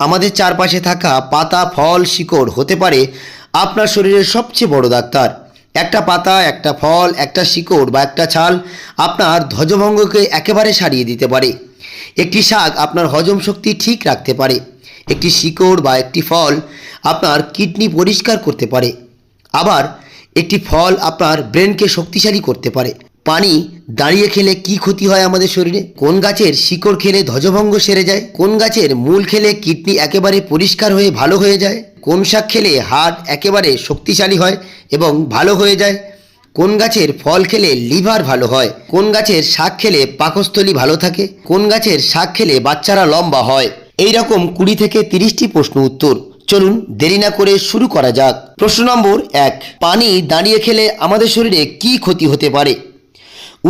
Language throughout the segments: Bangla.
আমাদের চারপাশে থাকা পাতা, ফল, শিকড় হতে পারে আপনার শরীরের সবচেয়ে বড় ডাক্তার। একটা পাতা, একটা ফল, একটা শিকড় বা একটা ছাল আপনার ধ্বজভঙ্গকে একেবারে সারিয়ে দিতে পারে। একটি শাক আপনার হজম শক্তি ঠিক রাখতে পারে। একটি শিকড় বা একটি ফল আপনার কিডনি পরিষ্কার করতে পারে। আবার একটি ফল আপনার ব্রেনকে শক্তিশালী করতে পারে। পানি দাঁড়িয়ে খেলে কি ক্ষতি হয় আমাদের শরীরে? কোন গাছের শিকড় খেলে ধ্বজভঙ্গ সেরে যায়? কোন গাছের মূল খেলে কিডনি একেবারে পরিষ্কার হয়ে ভালো হয়ে যায়? কোন শাক খেলে হার্ট একেবারে শক্তিশালী হয় এবং ভালো হয়ে যায়? কোন গাছের ফল খেলে লিভার ভালো হয়? কোন গাছের শাক খেলে পাকস্থলী ভালো থাকে? কোন গাছের শাক খেলে বাচ্চারা লম্বা হয়? এই রকম কুড়ি থেকে তিরিশটি প্রশ্ন উত্তর। চলুন দেরি না করে শুরু করা যাক। প্রশ্ন নম্বর এক, পানি দাঁড়িয়ে খেলে আমাদের শরীরে কি ক্ষতি হতে পারে?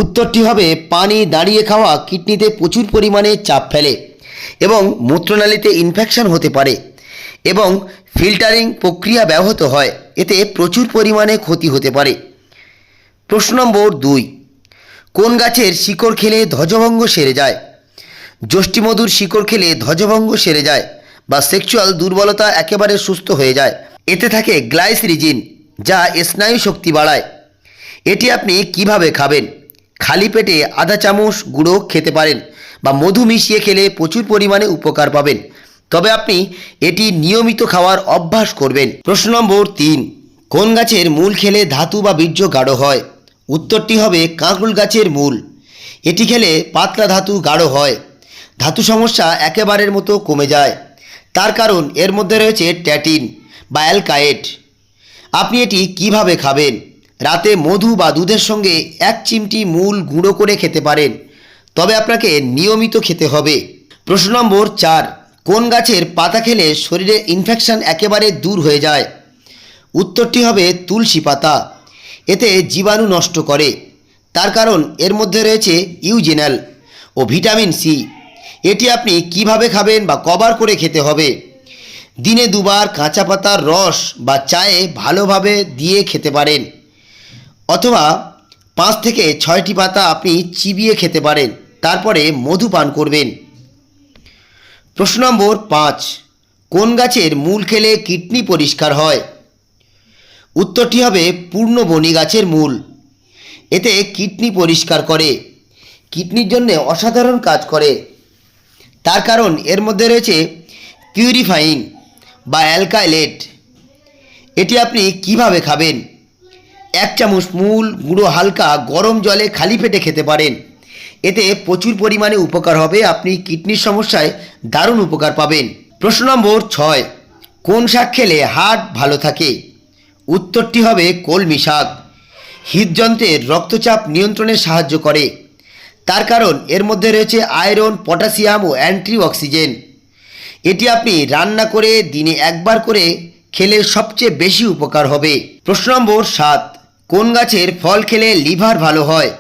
উত্তরটি হবে, পানি দাঁড়িয়ে খাওয়া কিডনিতে প্রচুর পরিমাণে চাপ ফেলে এবং মূত্রনালীতে ইনফেকশন হতে পারে এবং ফিল্টারিং প্রক্রিয়া ব্যাহত হয়। এতে প্রচুর পরিমাণে ক্ষতি হতে পারে। প্রশ্ন নম্বর দুই, কোন গাছের শিকড় খেলে ধ্বজভঙ্গ সেরে যায়? যষ্টিমধুর শিকড় খেলে ধ্বজভঙ্গ সেরে যায় বা সেক্সুয়াল দুর্বলতা একেবারে সুস্থ হয়ে যায়। এতে থাকে গ্লাইসরিজিন যা স্নায়ু শক্তি বাড়ায়। এটি আপনি কীভাবে খাবেন? খালি পেটে আধা চামচ গুঁড়ো খেতে পারেন বা মধু মিশিয়ে খেলে প্রচুর পরিমাণে উপকার পাবেন। তবে আপনি এটি নিয়মিত খাওয়ার অভ্যাস করবেন। প্রশ্ন নম্বর তিন, কোন গাছের মূল খেলে ধাতু বা বীর্য গাঢ় হয়? উত্তরটি হবে কাঁকরুল গাছের মূল। এটি খেলে পাতলা ধাতু গাঢ় হয়। ধাতু সমস্যা একেবারের মতো কমে যায়। তার কারণ এর মধ্যে রয়েছে ট্যাটিন বা অ্যালকায়েট। আপনি এটি কীভাবে খাবেন? রাতে মধু বা দুধের সঙ্গে এক চিমটি মূল গুঁড়ো করে খেতে পারেন। তবে আপনাকে নিয়মিত খেতে হবে। প্রশ্ন নম্বর চার, কোন গাছের পাতা খেলে শরীরে ইনফেকশন একেবারে দূর হয়ে যায়? উত্তরটি হবে তুলসী পাতা। এতে জীবাণু নষ্ট করে। তার কারণ এর মধ্যে রয়েছে ইউজেনাল ও ভিটামিন সি। এটি আপনি কীভাবে খাবেন বা কবার করে খেতে হবে? দিনে দুবার কাঁচা পাতার রস বা চায়ে ভালোভাবে দিয়ে খেতে পারেন। অথবা পাঁচ থেকে ছয়টি পাতা আপনি চিবিয়ে খেতে পারেন, তারপরে মধু পান করবেন। প্রশ্ন নম্বর পাঁচ, কোন গাছের মূল খেলে কিডনি পরিষ্কার হয়? উত্তরটি হবে পূর্ণবনী গাছের মূল। এতে কিডনি পরিষ্কার করে, কিডনির জন্য অসাধারণ কাজ করে। তার কারণ এর মধ্যে রয়েছে পিউরিফাইং বা অ্যালকাইলেট এটি আপনি কীভাবে খাবেন? এক চামচ মূল, গুঁড়ো হালকা গরম জলে খালি পেটে খেতে পারেন। এতে প্রচুর পরিমাণে উপকার হবে, আপনি কিডনির সমস্যায় দারুণ উপকার পাবেন। প্রশ্ন নম্বর ছয়, কোন শাক খেলে হার্ট ভালো থাকে? উত্তরটি হবে কলমি শাক। হৃদযন্ত্রের রক্তচাপ নিয়ন্ত্রণে সাহায্য করে। তার কারণ, এর মধ্যে রয়েছে আয়রন, পটাশিয়াম ও অ্যান্টি অক্সিজেন এটি আপনি রান্না করে দিনে একবার করে খেলে সবচেয়ে বেশি উপকার হবে। প্রশ্ন নম্বর সাত কোন গাছের ফল খেলে লিভার ভালো হয়?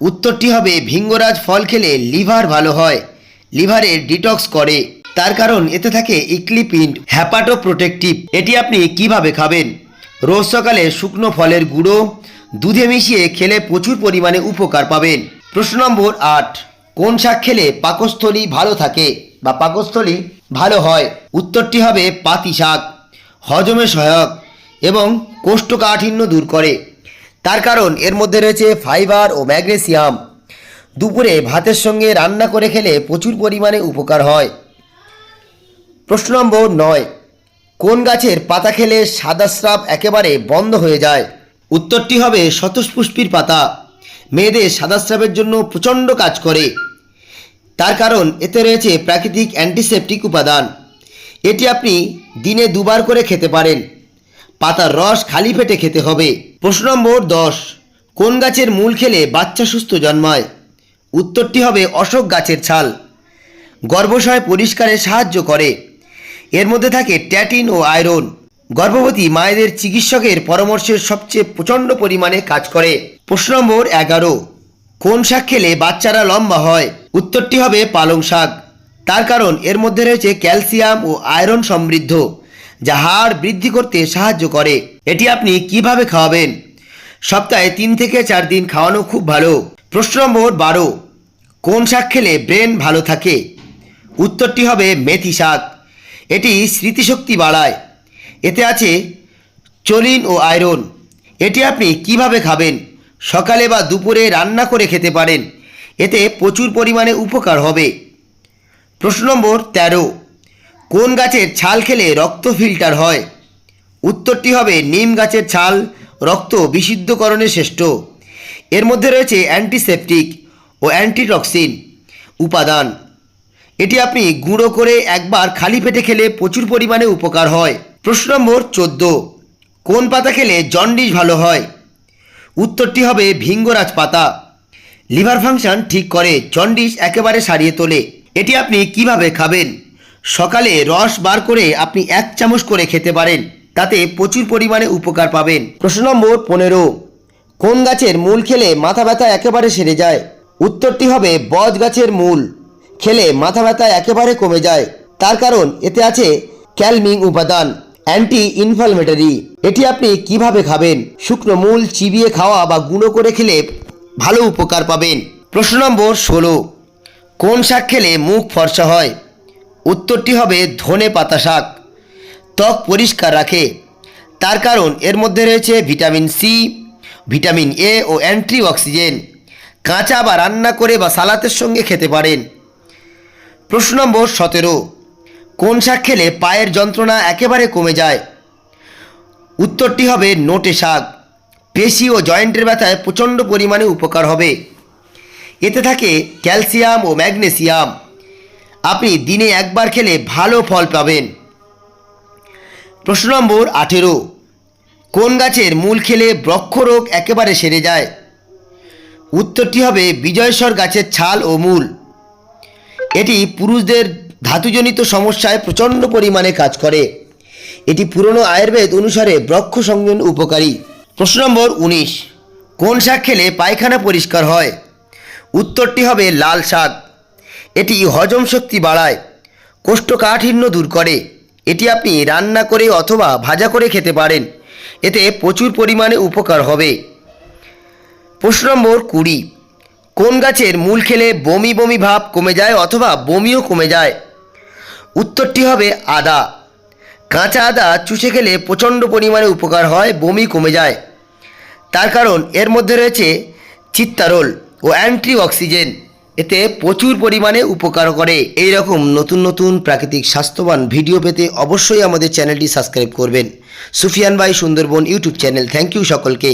উত্তরটি হবে, ভিঙ্গরাজ ফল খেলে লিভার ভালো হয়। লিভারে ডিটক্স করে। তার কারণ এতে থাকে ইক্লিপিন হ্যাপাটো প্রোটেকটিভ এটি আপনি কীভাবে খাবেন? রোজ সকালে শুকনো ফলের গুঁড়ো, দুধে মিশিয়ে খেলে প্রচুর পরিমাণে উপকার পাবেন। প্রশ্ন নম্বর আট, কোন শাক খেলে পাকস্থলী ভালো থাকে বা পাকস্থলী ভালো হয়? উত্তরটি হবে পাতি শাক, হজমে সহায়ক এবং কোষ্ঠকাঠিন্য দূর করে। তার কারণ এর মধ্যে রয়েছে ফাইবার ও ম্যাগনেসিয়াম। দুপুরে ভাতের সঙ্গে রান্না করে খেলে প্রচুর পরিমাণে উপকার হয়। প্রশ্ন নম্বর নয়, কোন গাছের পাতা খেলে সাদা স্রাব একেবারে বন্ধ হয়ে যায়? উত্তরটি হবে শতপুষ্পীর পাতা। মেয়েদের সাদা স্রাবের জন্য প্রচণ্ড কাজ করে। তার কারণ এতে রয়েছে প্রাকৃতিক অ্যান্টিসেপটিক উপাদান। এটি আপনি দিনে দুবার করে খেতে পারেন। পাতার রস খালি পেটে খেতে হবে। প্রশ্ন নম্বর দশ, কোন গাছের মূল খেলে বাচ্চা সুস্থ জন্মায়? উত্তরটি হবে অশোক গাছের ছাল। গর্ভাশয় পরিষ্কারে সাহায্য করে। এর মধ্যে থাকে ট্যাটিন ও আয়রন। গর্ভবতী মায়েদের চিকিৎসকের পরামর্শের সবচেয়ে প্রচণ্ড পরিমাণে কাজ করে। প্রশ্ন নম্বর এগারো, কোন শাক খেলে বাচ্চারা লম্বা হয়? উত্তরটি হবে পালং শাক। তার কারণ এর মধ্যে রয়েছে ক্যালসিয়াম ও আয়রন সমৃদ্ধ। যা হাড় বৃদ্ধি করতে সাহায্য করে। এটি আপনি কীভাবে খাওয়াবেন? সপ্তাহে তিন থেকে চার দিন খাওয়ানো খুব ভালো। প্রশ্ন নম্বর বারো, কোন শাক খেলে ব্রেন ভালো থাকে? উত্তরটি হবে মেথি শাক। এটি স্মৃতিশক্তি বাড়ায়। এতে আছে চলিন ও আয়রন। এটি আপনি কীভাবে খাবেন? সকালে বা দুপুরে রান্না করে খেতে পারেন। এতে প্রচুর পরিমাণে উপকার হবে। প্রশ্ন নম্বর তেরো কোন গাছের ছাল খেলে রক্ত ফিল্টার হয়? উত্তরটি হবে নিম গাছের ছাল, রক্ত বিশুদ্ধকরণে শ্রেষ্ঠ। এর মধ্যে রয়েছে অ্যান্টিসেপটিক ও অ্যান্টিটক্সিন। উপাদান। এটি আপনি গুঁড়ো করে একবার খালি পেটে খেলে প্রচুর পরিমাণে উপকার হয়। প্রশ্ন নম্বর চোদ্দ। কোন পাতা খেলে জন্ডিস ভালো হয়? উত্তরটি হবে ভিঙ্গরাজ পাতা। লিভার ফাংশন ঠিক করে জন্ডিস একেবারে সারিয়ে তোলে। এটি আপনি কীভাবে খাবেন? সকালে রস বার করে আপনি এক চামচ করে খেতে পারেন, তাতে প্রচুর পরিমাণে উপকার পাবেন। প্রশ্ন নম্বর পনেরো, কোন গাছের মূল খেলে মাথা ব্যথা একেবারে সেরে যায়? উত্তরটি হবে বজ গাছের মূল, খেলে মাথা ব্যথা একেবারে কমে যায়। তার কারণ এতে আছে ক্যালমিং উপাদান অ্যান্টি ইনফ্লামেটরি এটি আপনি কীভাবে খাবেন? শুকনো মূল চিবিয়ে খাওয়া বা গুঁড়ো করে খেলে ভালো উপকার পাবেন। প্রশ্ন নম্বর ষোলো, কোন শাক খেলে মুখ ফর্সা হয়? উত্তরটি হবে ধনে পাতা শাক। ত্বক পরিষ্কার রাখে। তার কারণ এর মধ্যে রয়েছে ভিটামিন সি, ভিটামিন এ ও অ্যান্টি অক্সিজেন কাঁচা বা রান্না করে বা সালাতের সঙ্গে খেতে পারেন। প্রশ্ন নম্বর সতেরো, কোন শাক খেলে পায়ের যন্ত্রণা একেবারে কমে যায়? উত্তরটি হবে নোটে শাক। পেশি ও জয়েন্টের ব্যথায় প্রচণ্ড পরিমাণে উপকার হবে। এতে থাকে ক্যালসিয়াম ও ম্যাগনেসিয়াম। আপনি দিনে একবার খেলে ভালো ফল পাবেন। প্রশ্ন নম্বর আঠেরো। কোন গাছের মূল খেলে বৃক্ষরোগ একেবারে সেরে যায়? উত্তরটি হবে বিজয়স্বর গাছের ছাল ও মূল। এটি পুরুষদের ধাতুজনিত সমস্যায় প্রচণ্ড পরিমাণে কাজ করে। এটি পুরনো আয়ুর্বেদ অনুসারে বৃক্ষ সংযোজন উপকারী। প্রশ্ন নম্বর উনিশ। কোন শাক খেলে পায়খানা পরিষ্কার হয়? উত্তরটি হবে লাল শাক। এটি হজম শক্তি বাড়ায়, কোষ্ঠকাঠিন্য দূর করে। এটি আপনি রান্না করে অথবা ভাজা করে খেতে পারেন। এতে প্রচুর পরিমাণে উপকার হবে। প্রশ্ন নম্বর কুড়ি, কোন গাছের মূল খেলে বমি বমি ভাব কমে যায় অথবা বমিও কমে যায়? উত্তরটি হবে আদা। কাঁচা আদা চুষে খেলে প্রচণ্ড পরিমাণে উপকার হয়, বমি কমে যায়। তার কারণ এর মধ্যে রয়েছে চিত্তারোল ও অ্যান্টি অক্সিজেন এতে প্রচুর পরিমাণে উপকার করে। এই রকম নতুন নতুন প্রাকৃতিক স্বাস্থ্যবান ভিডিও পেতে অবশ্যই আমাদের চ্যানেলটি সাবস্ক্রাইব করবেন। সুফিয়ান ভাই Sundarban YouTube channel, thank you সকলকে।